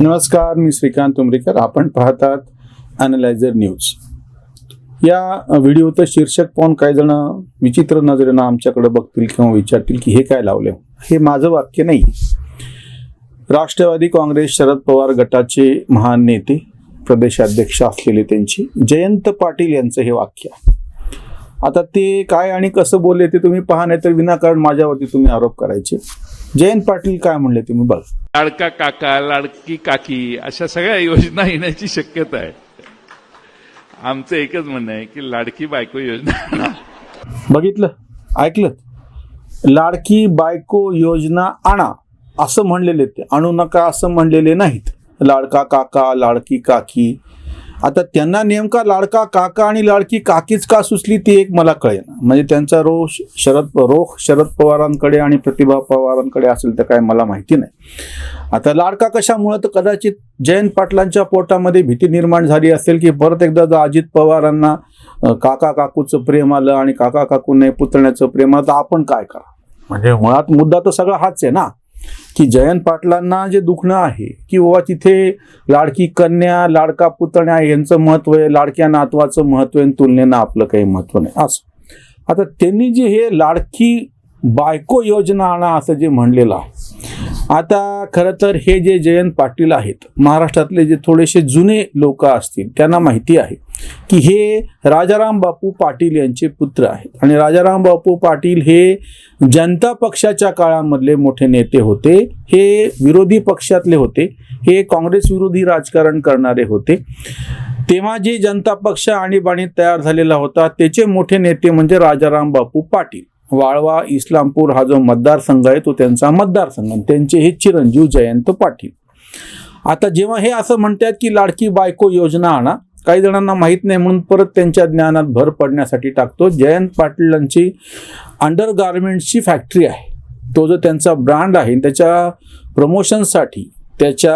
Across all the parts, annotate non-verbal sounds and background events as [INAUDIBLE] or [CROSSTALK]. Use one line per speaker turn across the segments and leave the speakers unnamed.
नमस्कार मी श्रीकांत उमरीकर. आपण पाहतात अनलायझर न्यूज या व्हिडिओचं शीर्षक पाहून काही जण विचित्र नजरेनं आमच्याकडे बघतील किंवा विचारतील की हे काय लावले हे माझं वाक्य नाही. राष्ट्रवादी काँग्रेस शरद पवार गटाचे महान नेते प्रदेशाध्यक्ष असलेले त्यांचे जयंत पाटील यांचं हे वाक्य आता ते काय आणि कसं बोलले ते तुम्ही पहा नाही तर विनाकारण माझ्यावरती तुम्ही आरोप करायचे. जयंत पाटील काय म्हणले तुम्ही बघा.
लाडका काका लाडकी काकी अशा सगळ्या योजना येण्याची शक्यता आहे. आमचं एकच म्हणणं आहे की लाडकी बायको योजना
बघितलं? ऐकलं लाडकी बायको योजना आणा. असं म्हणलेले ते. आणू नका असं म्हणलेले नाहीत. लाडका काका लाडकी काकी आता त्यांना नेमका लाडका काका आणि लाडकी काकीच का सुचली ती एक मला कळेल म्हणजे त्यांचा रोष शरद रोख शरद पवारांकडे आणि प्रतिभा पवारांकडे असेल तर काय मला माहिती नाही. आता लाडका कशामुळं तर कदाचित जयंत पाटलांच्या पोटामध्ये भीती निर्माण झाली असेल की परत एकदा जर अजित पवारांना काका काकूचं प्रेम आलं आणि काका काकूने पुतण्याचं प्रेम आलं तर आपण काय करा? म्हणजे मुळात मुद्दा तर सगळा हाच आहे ना. की जयंत पाटलांना जे दुखणं आहे की बाबा तिथे लाडकी कन्या लाडका पुतण्या यांचं महत्त्व आहे लाडक्या नातवाचं महत्त्व आहे आणि तुलनेनं आपलं काही महत्त्व नाही. असं. आता त्यांनी जे हे लाडकी बायको योजना आणा असं जे म्हणलेलं आहे. आता खरं तर हे जे जयंत पाटील आहेत महाराष्ट्रातले जे थोडेसे जुने लोक असतील त्यांना माहिती आहे. की हे राजाराम बापू पाटील यांचे पुत्र आहेत. आणि राजाराम बापू पाटील हे जनता पक्षाच्या काळामधले मोठे नेते होते. हे विरोधी पक्षातले होते. हे काँग्रेस विरोधी राजकारण करणारे होते. तेव्हा जे जनता पक्ष आणीबाणीत तयार झालेला होता त्याचे मोठे नेते म्हणजे राजाराम बापू पाटील. वाळवा इस्लामपूर हा जो मतदारसंघ आहे तो त्यांचा मतदारसंघ. आणि त्यांचे हे चिरंजीव जयंत पाटील. आता जेव्हा हे असं म्हणतात की लाडकी बायको योजना आणा काही जणांना माहीत नाही म्हणून परत त्यांच्या ज्ञानात भर पडण्यासाठी टाकतो. जयंत पाटीलांची अंडर गार्मेंट्सची फॅक्टरी आहे. तो जो त्यांचा ब्रँड आहे त्याच्या प्रमोशनसाठी त्याच्या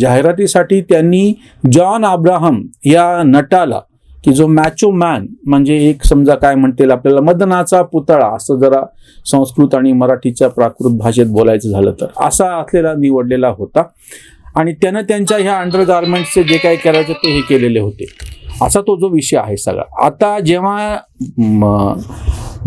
जाहिरातीसाठी त्यांनी जॉन अब्राहम या नटाला की जो मॅचो मॅन म्हणजे एक समजा काय म्हणतील आपल्याला मदनाचा पुतळा असं जरा संस्कृत आणि मराठीच्या प्राकृत भाषेत बोलायचं झालं तर असा असलेला निवडलेला होता. आणि त्यानं त्यांच्या ह्या अंडरगार्मेंट्सचे जे काही करायचं ते हे केलेले होते. असा तो जो विषय आहे सगळा. आता जेव्हा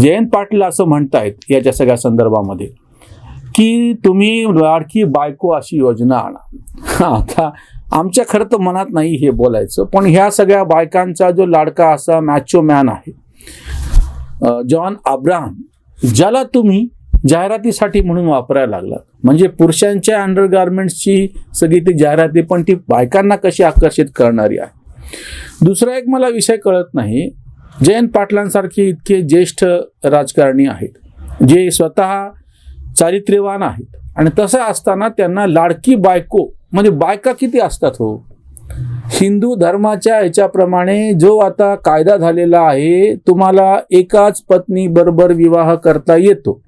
जयंत पाटील असं म्हणतायत याच्या सगळ्या संदर्भामध्ये की तुम्ही लाडकी बायको अशी योजना आणा. आता आमच्या खरं तर मनात नाही हे बोलायचं पण ह्या सगळ्या बायकांचा जो लाडका असा मॅचो मॅन आहे जॉन अब्राहम ज्याला तुम्ही जाहिरातीसाठी म्हणून वापरायला लागला म्हणजे पुरुषांच्या अंडरगार्मेंट्सची सगळी ती जाहिराती पण ती बायकांना कशी आकर्षित करणारी आहे? दुसरा एक मला विषय कळत नाही. जयंत पाटलांसारखे इतके ज्येष्ठ राजकारणी आहेत जे स्वतः चारित्र्यवान आहेत. आणि तसं असताना त्यांना लाडकी बायको म्हणजे बायका किती असतात हो? हिंदू धर्माच्या ह्याच्याप्रमाणे जो आता कायदा झालेला आहे तुम्हाला एकाच पत्नी बरोबर विवाह करता येतो.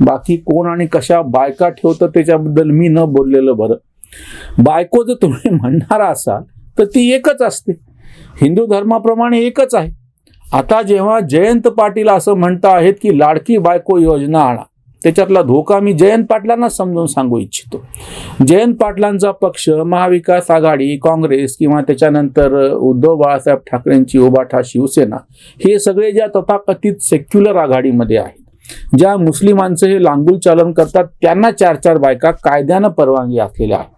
बाकी कोण आणि कशा बायका ठेवतं त्याच्याबद्दल मी न बोललेलं बरं. बायको जर तुम्ही [LAUGHS] म्हणणार असाल तर ती एकच असते. हिंदू धर्माप्रमाणे एकच आहे. आता जेव्हा जयंत पाटील असं म्हणता आहेत की लाडकी बायको योजना आणा त्याच्यातला धोका मी जयंत पाटलांना समजावून सांगू इच्छितो. जयंत पाटलांचा पक्ष महाविकास आघाडी काँग्रेस किंवा त्याच्यानंतर उद्धव बाळासाहेब ठाकरेंची उबाठा शिवसेना हे सगळे ज्या तथाकथित सेक्युलर आघाडीमध्ये आहेत. ज्या मुस्लिमांचं हे लांगुल चालन करतात त्यांना चार चार बायका कायद्यानं परवानगी असलेल्या आहेत.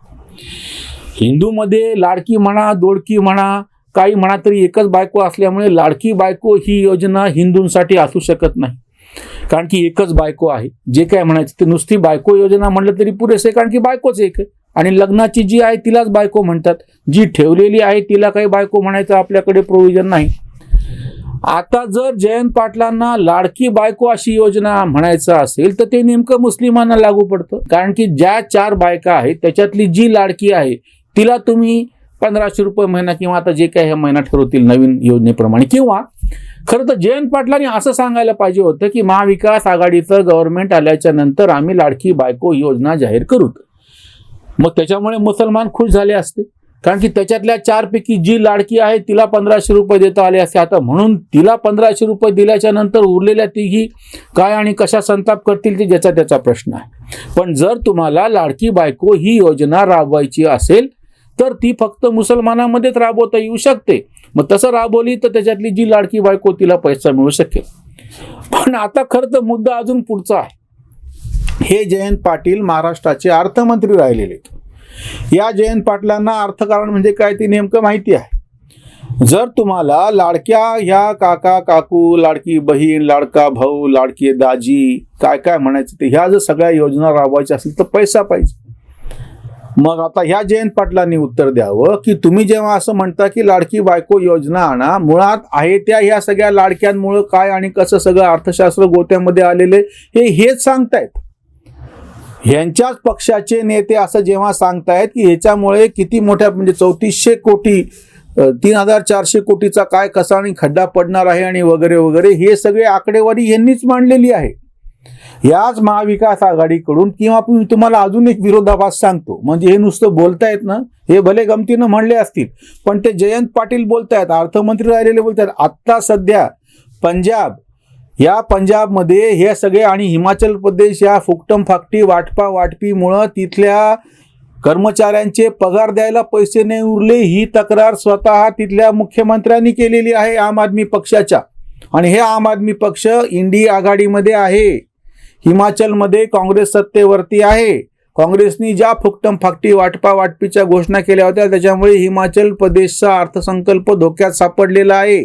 हिंदूमध्ये लाडकी म्हणा दोडकी म्हणा काही म्हणा तरी एकच बायको असल्यामुळे लाडकी बायको ही योजना हिंदूंसाठी असू शकत नाही. कारण की एकच बायको आहे. जे काय म्हणायचं ते नुसती बायको योजना म्हणलं तरी पुरेसे कारण की बायकोच एक आहे. आणि लग्नाची जी आहे तिलाच बायको म्हणतात. जी ठेवलेली आहे तिला काही बायको म्हणायचं आपल्याकडे प्रोव्हिजन नाही. आता जर जयंत पाटलांना लाडकी बायको अशी योजना म्हणायचं असेल तर ते नेमकं मुस्लिमांना लागू पडतं. कारण की ज्या चार बायका आहेत त्याच्यातली जी लाडकी आहे तिला तुम्ही पंधराशे रुपये महिना किंवा आता जे काही हे महिना ठरवतील नवीन योजनेप्रमाणे. किंवा खरं तर जयंत पाटलांनी असं सांगायला पाहिजे होतं की महाविकास आघाडीचं गव्हर्नमेंट आल्याच्यानंतर आम्ही लाडकी बायको योजना जाहीर करू. मग त्याच्यामुळे मुसलमान खुश झाले असते. कारण की त्याच्यातल्या चारपैकी जी लाडकी आहे तिला पंधराशे रुपये देता आले असते आता म्हणून तिला पंधराशे रुपये दिल्याच्या नंतर उरलेल्या तिघी काय आणि कशा संताप करतील ते ज्याचा त्याचा प्रश्न आहे. पण जर तुम्हाला लाडकी बायको ही योजना राबवायची असेल तर ती फक्त मुसलमानामध्येच राबवता येऊ शकते. मग तसं राबवली तर त्याच्यातली जी लाडकी बायको तिला पैसा मिळू शकेल. पण आता खरं तर मुद्दा अजून पुढचा आहे. हे जयंत पाटील महाराष्ट्राचे अर्थमंत्री राहिलेले. आहेत या जयंत पाटलांना अर्थकारण म्हणजे काय ते नेमकं माहिती आहे. जर तुम्हाला लाडक्या ह्या काका काकू लाडकी बहीण लाडका भाऊ लाडकी दाजी काय काय म्हणायचं ते ह्या जर सगळ्या योजना राबवायच्या असतील तर पैसा पाहिजे. मग आता ह्या जयंत पाटलांनी उत्तर द्यावं की तुम्ही जेव्हा असं म्हणता की लाडकी बायको योजना आणा मुळात आहे त्या ह्या सगळ्या लाडक्यांमुळं काय आणि कसं सगळं अर्थशास्त्र गोत्यामध्ये आलेले हे हेच सांगतायत. ह्यांच्याच पक्षाचे नेते असं जेव्हा सांगतायत की ह्याच्यामुळे किती मोठ्या म्हणजे चौतीसशे कोटी तीन हजार चारशे कोटीचा काय कसा आणि खड्डा पडणार आहे आणि वगैरे वगैरे हे सगळे आकडेवारी यांनीच मांडलेली आहे. याच महाविकास आघाडीकडून किंवा मी तुम्हाला अजून एक विरोधाभास सांगतो. म्हणजे हे नुसतं बोलतायत ना हे भले गमतीनं म्हणले असतील पण ते जयंत पाटील बोलतायत अर्थमंत्री राहिलेले बोलतायत. आत्ता सध्या पंजाब या पंजाबमध्ये हे सगळे आणि हिमाचल प्रदेश या फुकटम फाकटी वाटपा वाटपीमुळं तिथल्या कर्मचाऱ्यांचे पगार द्यायला पैसे नाही उरले ही तक्रार स्वतः तिथल्या मुख्यमंत्र्यांनी केलेली आहे आम आदमी पक्षाच्या. आणि हे आम आदमी पक्ष इंडी आघाडीमध्ये आहे. हिमाचलमध्ये काँग्रेस सत्तेवरती आहे. काँग्रेसनी ज्या फुकटम फाकटी वाटपा वाटपीच्या घोषणा केल्या होत्या त्याच्यामुळे हिमाचल प्रदेशचा अर्थसंकल्प धोक्यात सापडलेला आहे.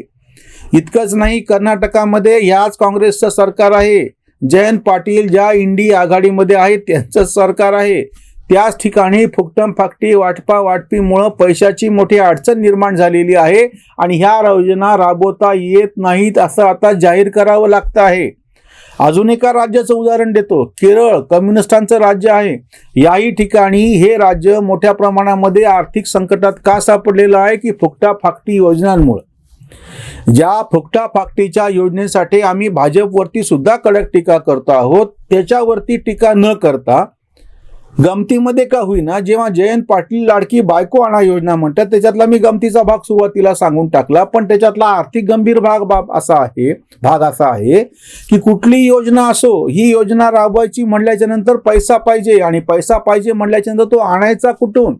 इतकंच नाही कर्नाटकामध्ये ह्याच काँग्रेसचं सरकार आहे. जयंत पाटील ज्या इंडी आघाडीमध्ये आहेत त्यांचं सरकार आहे. त्याच ठिकाणी फुकटम फाकटी वाटपा वाटपीमुळं पैशाची मोठी अडचण निर्माण झालेली आहे आणि ह्या योजना राबवता येत नाहीत असं आता जाहीर करावं लागतं आहे. अजून एका राज्याचं उदाहरण देतो. केरळ कम्युनिस्टांचं राज्य आहे. याही ठिकाणी हे राज्य मोठ्या प्रमाणामध्ये आर्थिक संकटात का सापडलेलं आहे की फुकटा फाकटी योजनांमुळे? ज्या फुकटा फाकटीच्या योजनेसाठी आम्ही भाजपवरती सुद्धा कडक टीका करतो आहोत त्याच्यावरती टीका न करता गमतीमध्ये का होईना जेव्हा जयंत पाटील लाडकी बायको आणा योजना म्हणतात त्याच्यातला मी गमतीचा भाग सुरुवातीला सांगून टाकला पण त्याच्यातला आर्थिक गंभीर भाग बाब असा आहे भाग असा आहे की कुठली योजना असो ही योजना राबवायची म्हणल्याच्या नंतर पैसा पाहिजे आणि पैसा पाहिजे म्हणल्याच्या नंतर तो आणायचा कुठून?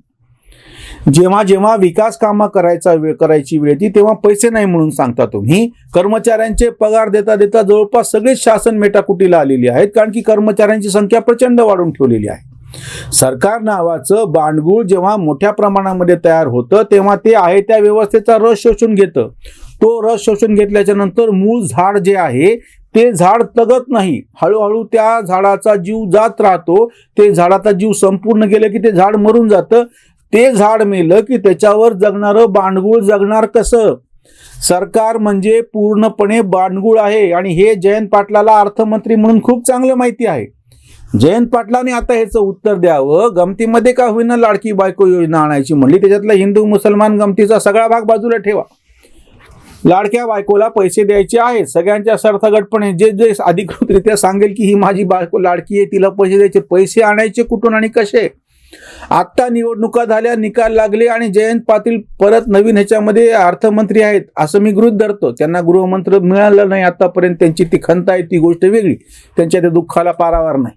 जेव्हा जेव्हा विकास कामं करायचा वेळ करायची वेळ येते तेव्हा पैसे नाही म्हणून सांगता तुम्ही. कर्मचाऱ्यांचे पगार देता देता जवळपास सगळेच शासन मेटाकुटीला आलेली आहेत कारण की कर्मचाऱ्यांची संख्या प्रचंड वाढून ठेवलेली आहे. सरकार नावाचं बांडगुळ जेव्हा मोठ्या प्रमाणामध्ये तयार होतं तेव्हा ते आहे त्या व्यवस्थेचा रस शोषून घेतं. तो रस शोषून घेतल्याच्या नंतर मूळ झाड जे आहे ते झाड तगत नाही. हळूहळू त्या झाडाचा जीव जात राहतो. ते झाडाचा जीव संपूर्ण गेलं की ते झाड मरून जातं. ते झाड मेलं की त्याच्यावर जगणारं बांडगुळ जगणार कसं? सरकार म्हणजे पूर्णपणे बांडगुळ आहे आणि हे जयंत पाटलाला अर्थमंत्री म्हणून खूप चांगलं माहिती आहे. जयंत पाटलाने आता ह्याचं उत्तर द्यावं गमतीमध्ये का होईना लाडकी बायको योजना आणायची म्हणली त्याच्यातला हिंदू मुसलमान गमतीचा सगळा भाग बाजूला ठेवा. लाडक्या बायकोला पैसे द्यायचे आहेत सगळ्यांच्या सरथगटपणे जे जे अधिकृतरित्या सांगेल की ही माझी बायको लाडकी आहे तिला पैसे द्यायचे पैसे आणायचे कुठून आणि कसे? आत्ता निवडणुका झाल्या निकाल लागले आणि जयंत पाटील परत नवीन ह्याच्यामध्ये अर्थमंत्री आहेत असं मी गृहित धरतो. त्यांना गृहमंत्र मिळालं नाही आतापर्यंत त्यांची ती खंत आहे ती गोष्ट वेगळी. त्यांच्या त्या दुःखाला पारावार नाही.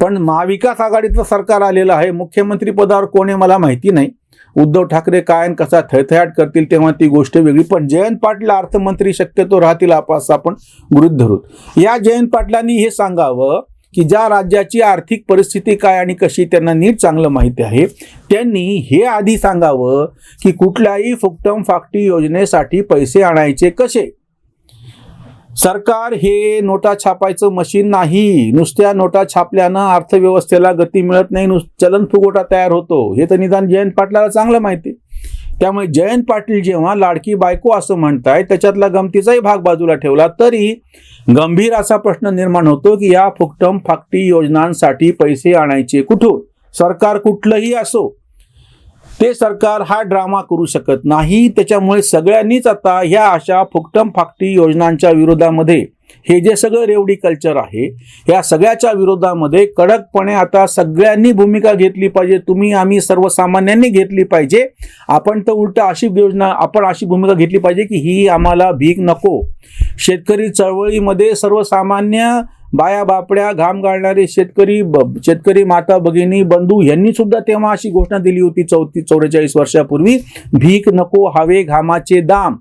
पण महाविकास आघाडीचं सरकार आलेलं आहे मुख्यमंत्री पदावर कोण आहे मला माहिती नाही. उद्धव ठाकरे काय आणि कसा थैथयाट करतील तेव्हा ती गोष्ट वेगळी. पण जयंत पाटील अर्थमंत्री शक्यतो राहतील आपण आपण गृहीत धरू. या जयंत पाटलांनी हे सांगावं की ज्या राज्याची आर्थिक परिस्थिती काय आणि कशी त्यांना नीट चांगलं माहिती आहे त्यांनी हे आधी सांगावं की कुठल्याही फुकटम फाकटी योजनेसाठी पैसे आणायचे कसे? सरकार हे नोटा छापायचं मशीन नाही. नुसत्या नोटा छापल्यानं अर्थव्यवस्थेला गती मिळत नाही. नुस चलन फुगोटा तयार होतो. हे तर निदान जयंत पाटलाला चांगलं माहिती. आहे. त्यामुळे जयंत पाटील जेव्हा लाडकी बायको असं म्हणताय त्याच्यातला गमतीचाही भाग बाजूला ठेवला तरी गंभीर असा प्रश्न निर्माण होतो की या फुकटम फाकटी योजनांसाठी पैसे आणायचे कुठून? सरकार कुठलंही असो ते सरकार हा ड्रामा करू शकत नाही. त्याच्यामुळे सगळ्यांनीच आता ह्या अशा फुकटम फाकटी योजनांच्या विरोधामध्ये हे जे सगळं रेवडी कल्चर आहे या सगळ्याच्या विरोधामध्ये कडकपणे आता सगळ्यांनी भूमिका घेतली पाहिजे तुम्ही आम्ही सर्वसामान्यांनी घेतली पाहिजे. आपण तर उलट अशी योजना आपण अशी भूमिका घेतली पाहिजे की ही आम्हाला भीक नको. शेतकरी चळवळीमध्ये सर्वसामान्य बाया बापड्या घाम गाळणारे शेतकरी ब- शेतकरी माता भगिनी बंधू यांनी सुद्धा तेव्हा अशी घोषणा दिली होती चौतीस चौवेचाळीस वर्षापूर्वी भीक नको हवे घामाचे दाम.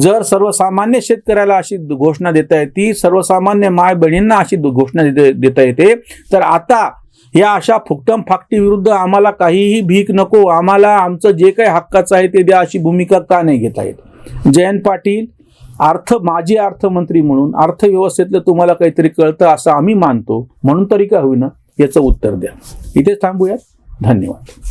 जर सर्वसामान्य शेतकऱ्याला अशी घोषणा देता येते सर्वसामान्य माय बहिणींना अशी घोषणा देता येते तर आता या अशा फुकटम फाकटी विरुद्ध आम्हाला काहीही भीक नको आम्हाला आमचं जे काही हक्काचं आहे ते द्या अशी भूमिका का नाही घेता येत? जयंत पाटील अर्थ माजी अर्थमंत्री म्हणून अर्थव्यवस्थेतलं तुम्हाला काहीतरी कळतं असं आम्ही मानतो म्हणून तरी का होईना? याचं उत्तर द्या. इथेच थांबूयात. धन्यवाद.